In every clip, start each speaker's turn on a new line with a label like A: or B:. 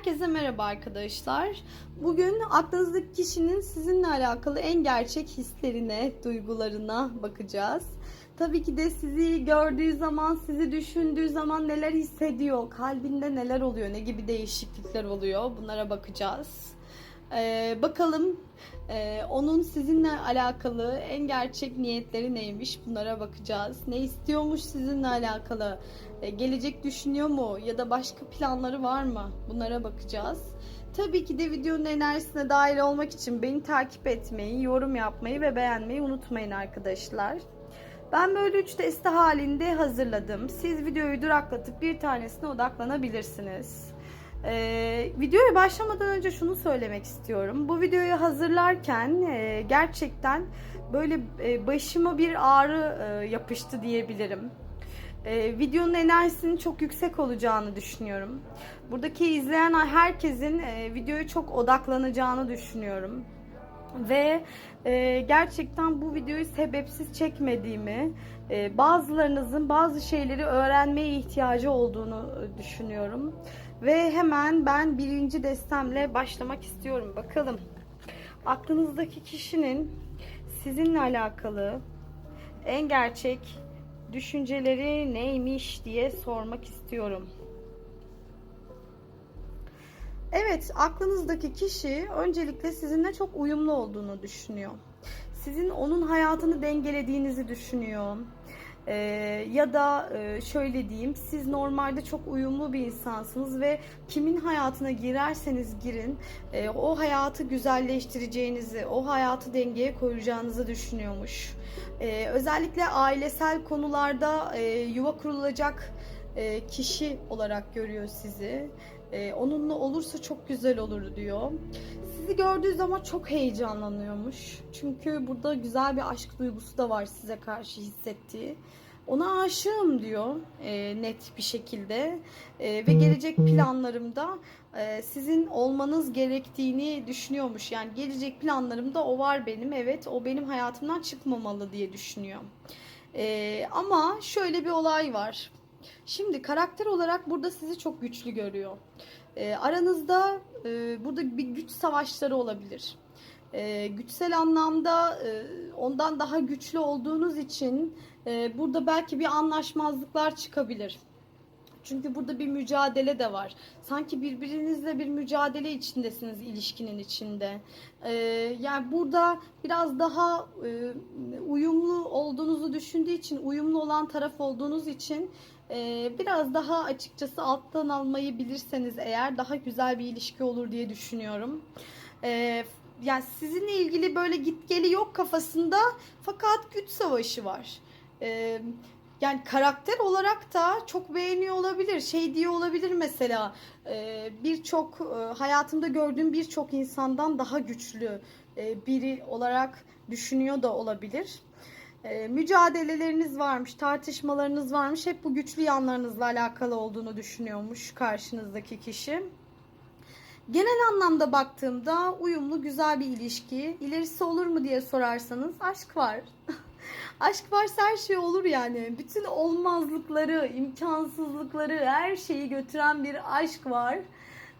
A: Herkese merhaba arkadaşlar. Bugün aklınızdaki kişinin sizinle alakalı en gerçek hislerine, duygularına bakacağız. Tabii ki de sizi gördüğü zaman, sizi düşündüğü zaman neler hissediyor, kalbinde neler oluyor, ne gibi değişiklikler oluyor bunlara bakacağız. Ee, bakalım e, onun sizinle alakalı en gerçek niyetleri neymiş bunlara bakacağız. Ne istiyormuş sizinle alakalı, e, gelecek düşünüyor mu ya da başka planları var mı bunlara bakacağız. Tabii ki de videonun enerjisine dahil olmak için beni takip etmeyi, yorum yapmayı ve beğenmeyi unutmayın arkadaşlar. Ben böyle üç deste halinde hazırladım. Siz videoyu duraklatıp bir tanesine odaklanabilirsiniz. Ee, videoya başlamadan önce şunu söylemek istiyorum. Bu videoyu hazırlarken e, gerçekten böyle e, başıma bir ağrı e, yapıştı diyebilirim. E, videonun enerjisinin çok yüksek olacağını düşünüyorum. Buradaki izleyen herkesin e, videoya çok odaklanacağını düşünüyorum. Ve e, gerçekten bu videoyu sebepsiz çekmediğimi, e, bazılarınızın bazı şeyleri öğrenmeye ihtiyacı olduğunu e, düşünüyorum. Ve hemen ben birinci destemle başlamak istiyorum. Bakalım aklınızdaki kişinin sizinle alakalı en gerçek düşünceleri neymiş diye sormak istiyorum. Evet, aklınızdaki kişi öncelikle sizinle çok uyumlu olduğunu düşünüyor. Sizin onun hayatını dengelediğinizi düşünüyor. Ee, ya da e, şöyle diyeyim, siz normalde çok uyumlu bir insansınız ve kimin hayatına girerseniz girin, e, o hayatı güzelleştireceğinizi, o hayatı dengeye koyacağınızı düşünüyormuş. Ee, özellikle ailesel konularda e, yuva kurulacak e, kişi olarak görüyor sizi. E, onunla olursa çok güzel olur diyor. Sizi gördüğü zaman çok heyecanlanıyormuş. Çünkü burada güzel bir aşk duygusu da var size karşı hissettiği. Ona aşığım diyor e, net bir şekilde E, ve gelecek planlarımda e, sizin olmanız gerektiğini düşünüyormuş. Yani gelecek planlarımda o var benim evet o benim hayatımdan çıkmamalı diye düşünüyor. E, ama şöyle bir olay var. Şimdi karakter olarak burada sizi çok güçlü görüyor. E, aranızda e, burada bir güç savaşları olabilir. E, güçsel anlamda e, ondan daha güçlü olduğunuz için e, burada belki bir anlaşmazlıklar çıkabilir. Çünkü burada bir mücadele de var. Sanki birbirinizle bir mücadele içindesiniz ilişkinin içinde. Ee, yani burada biraz daha e, uyumlu düşündüğü için, uyumlu olan taraf olduğunuz için e, biraz daha açıkçası alttan almayı bilirseniz eğer daha güzel bir ilişki olur diye düşünüyorum. E, yani sizinle ilgili böyle git geli yok kafasında fakat güç savaşı var. E, yani karakter olarak da çok beğeniyor olabilir. Şey diye olabilir mesela birçok hayatımda gördüğüm birçok insandan daha güçlü biri olarak düşünüyor da olabilir. E, mücadeleleriniz varmış, tartışmalarınız varmış. Hep bu güçlü yanlarınızla alakalı olduğunu düşünüyormuş karşınızdaki kişi. Genel anlamda baktığımda uyumlu güzel bir ilişki. İlerisi olur mu diye sorarsanız aşk var. aşk varsa her şey olur yani. Bütün olmazlıkları, imkansızlıkları, her şeyi götüren bir aşk var.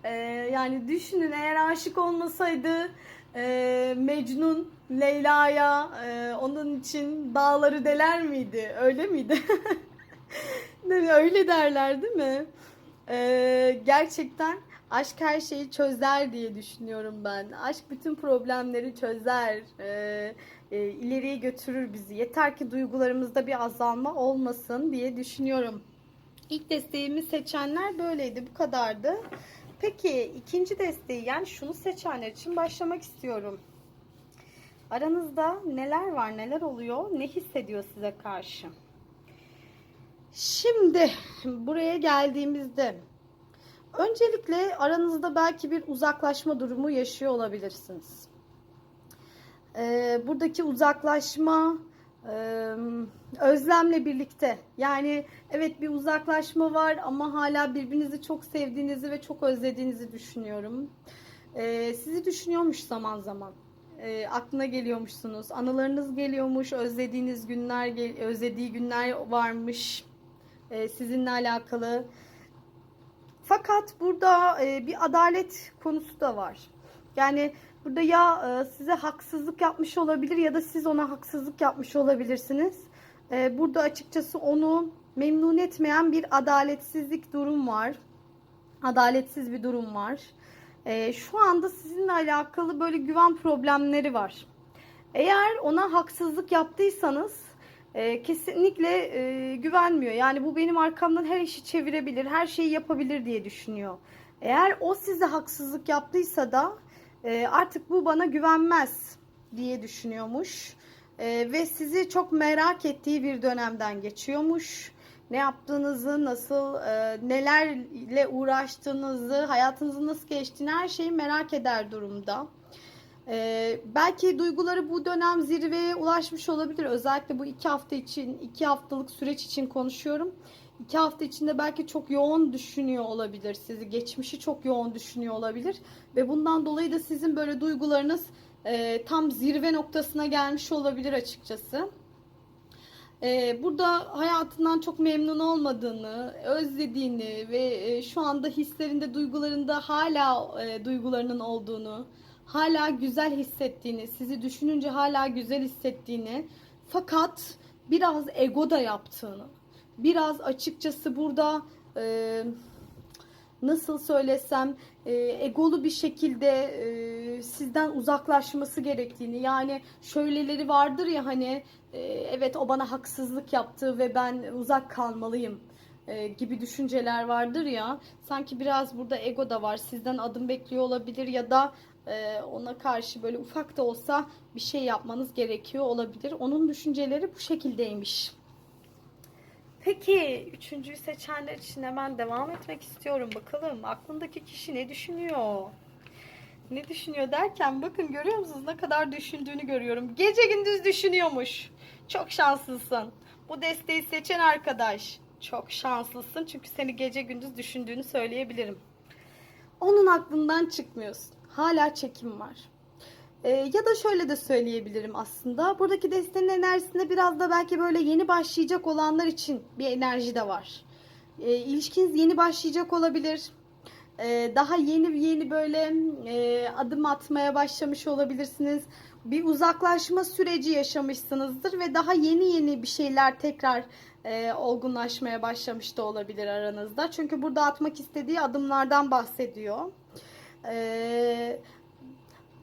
A: Ee, yani düşünün eğer aşık olmasaydı e, Mecnun Leyla'ya e, onun için dağları deler miydi? Öyle miydi? Öyle derler değil mi? Ee, gerçekten aşk her şeyi çözer diye düşünüyorum ben. Aşk bütün problemleri çözer. Ee, e, ileriye götürür bizi. Yeter ki duygularımızda bir azalma olmasın diye düşünüyorum. İlk desteğimi seçenler böyleydi. Bu kadardı. Peki ikinci desteği yani şunu seçenler için başlamak istiyorum. Aranızda neler var, neler oluyor, ne hissediyor size karşı? Şimdi buraya geldiğimizde öncelikle aranızda belki bir uzaklaşma durumu yaşıyor olabilirsiniz. Ee, buradaki uzaklaşma e, özlemle birlikte yani evet bir uzaklaşma var ama hala birbirinizi çok sevdiğinizi ve çok özlediğinizi düşünüyorum. Sizi düşünüyormuş zaman zaman. Ee, aklına geliyormuşsunuz. Anılarınız geliyormuş. Özlediğiniz günler, özlediği günler varmış. Ee, sizinle alakalı. fakat burada e, bir adalet konusu da var. Yani burada ya e, size haksızlık yapmış olabilir ya da siz ona haksızlık yapmış olabilirsiniz. E, burada açıkçası onu memnun etmeyen bir adaletsizlik durum var. Adaletsiz bir durum var. E, şu anda sizinle alakalı böyle güven problemleri var. Eğer ona haksızlık yaptıysanız kesinlikle güvenmiyor. Yani bu benim arkamdan her işi çevirebilir, her şeyi yapabilir diye düşünüyor. Eğer o size haksızlık yaptıysa da e, artık bu bana güvenmez diye düşünüyormuş. E, ve sizi çok merak ettiği bir dönemden geçiyormuş. Ne yaptığınızı, nasıl, e, nelerle uğraştığınızı, hayatınızın nasıl geçtiğini her şeyi merak eder durumda. Ee, belki duyguları bu dönem zirveye ulaşmış olabilir. Özellikle bu iki hafta için, iki haftalık süreç için konuşuyorum. İki hafta içinde belki çok yoğun düşünüyor olabilir sizi. Geçmişi çok yoğun düşünüyor olabilir. Ve bundan dolayı da sizin böyle duygularınız e, tam zirve noktasına gelmiş olabilir açıkçası. Ee, burada hayatından çok memnun olmadığını, özlediğini ve e, şu anda hislerinde, duygularında hala e, duygularının olduğunu, hala güzel hissettiğini, sizi düşününce hala güzel hissettiğini fakat biraz ego da yaptığını, biraz açıkçası burada e, nasıl söylesem e, egolu bir şekilde e, sizden uzaklaşması gerektiğini yani şöyleleri vardır ya hani e, evet o bana haksızlık yaptı ve ben uzak kalmalıyım e, gibi düşünceler vardır ya sanki biraz burada ego da var sizden adım bekliyor olabilir ya da e, ona karşı böyle ufak da olsa bir şey yapmanız gerekiyor olabilir onun düşünceleri bu şekildeymiş. Peki üçüncüyü seçenler için hemen devam etmek istiyorum. Bakalım aklındaki kişi ne düşünüyor? Ne düşünüyor derken bakın görüyor musunuz ne kadar düşündüğünü görüyorum. Gece gündüz düşünüyormuş. Çok şanslısın. Bu desteği seçen arkadaş çok şanslısın çünkü seni gece gündüz düşündüğünü söyleyebilirim. Onun aklından çıkmıyorsun. Hala çekim var. Ee, ya da şöyle de söyleyebilirim aslında. Buradaki desteğin enerjisinde biraz da belki böyle yeni başlayacak olanlar için bir enerji de var. Ee, ilişkiniz yeni başlayacak olabilir. Ee, daha yeni yeni böyle e, adım atmaya başlamış olabilirsiniz. Bir uzaklaşma süreci yaşamışsınızdır ve daha yeni yeni bir şeyler tekrar e, olgunlaşmaya başlamış da olabilir aranızda. Çünkü burada atmak istediği adımlardan bahsediyor. Eee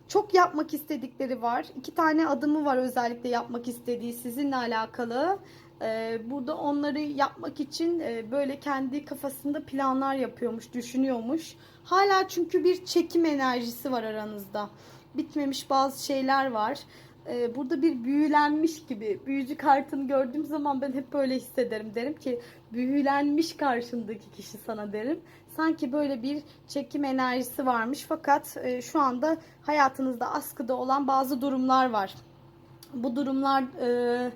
A: çok yapmak istedikleri var. İki tane adımı var özellikle yapmak istediği sizinle alakalı. Ee, burada onları yapmak için e, böyle kendi kafasında planlar yapıyormuş, düşünüyormuş. Hala çünkü bir çekim enerjisi var aranızda. Bitmemiş bazı şeyler var. Ee, burada bir büyülenmiş gibi. Büyücü kartını gördüğüm zaman ben hep böyle hissederim. Derim ki büyülenmiş karşındaki kişi sana derim sanki böyle bir çekim enerjisi varmış fakat e, şu anda hayatınızda askıda olan bazı durumlar var. Bu durumlar e, e,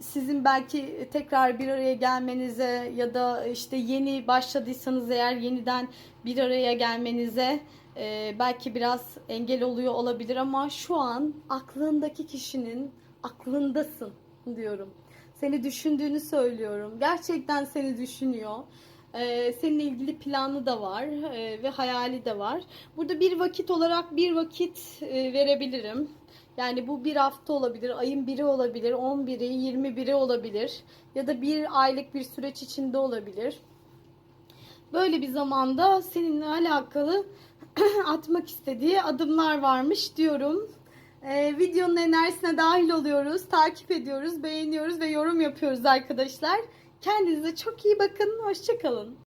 A: sizin belki tekrar bir araya gelmenize ya da işte yeni başladıysanız eğer yeniden bir araya gelmenize e, belki biraz engel oluyor olabilir ama şu an aklındaki kişinin aklındasın diyorum. Seni düşündüğünü söylüyorum. Gerçekten seni düşünüyor. Ee, seninle ilgili planı da var e, ve hayali de var. Burada bir vakit olarak bir vakit e, verebilirim. Yani bu bir hafta olabilir, ayın biri olabilir, 11'i, 21'i olabilir ya da bir aylık bir süreç içinde olabilir. Böyle bir zamanda seninle alakalı atmak istediği adımlar varmış diyorum. Ee, videonun enerjisine dahil oluyoruz, takip ediyoruz, beğeniyoruz ve yorum yapıyoruz arkadaşlar. Kendinize çok iyi bakın. Hoşçakalın.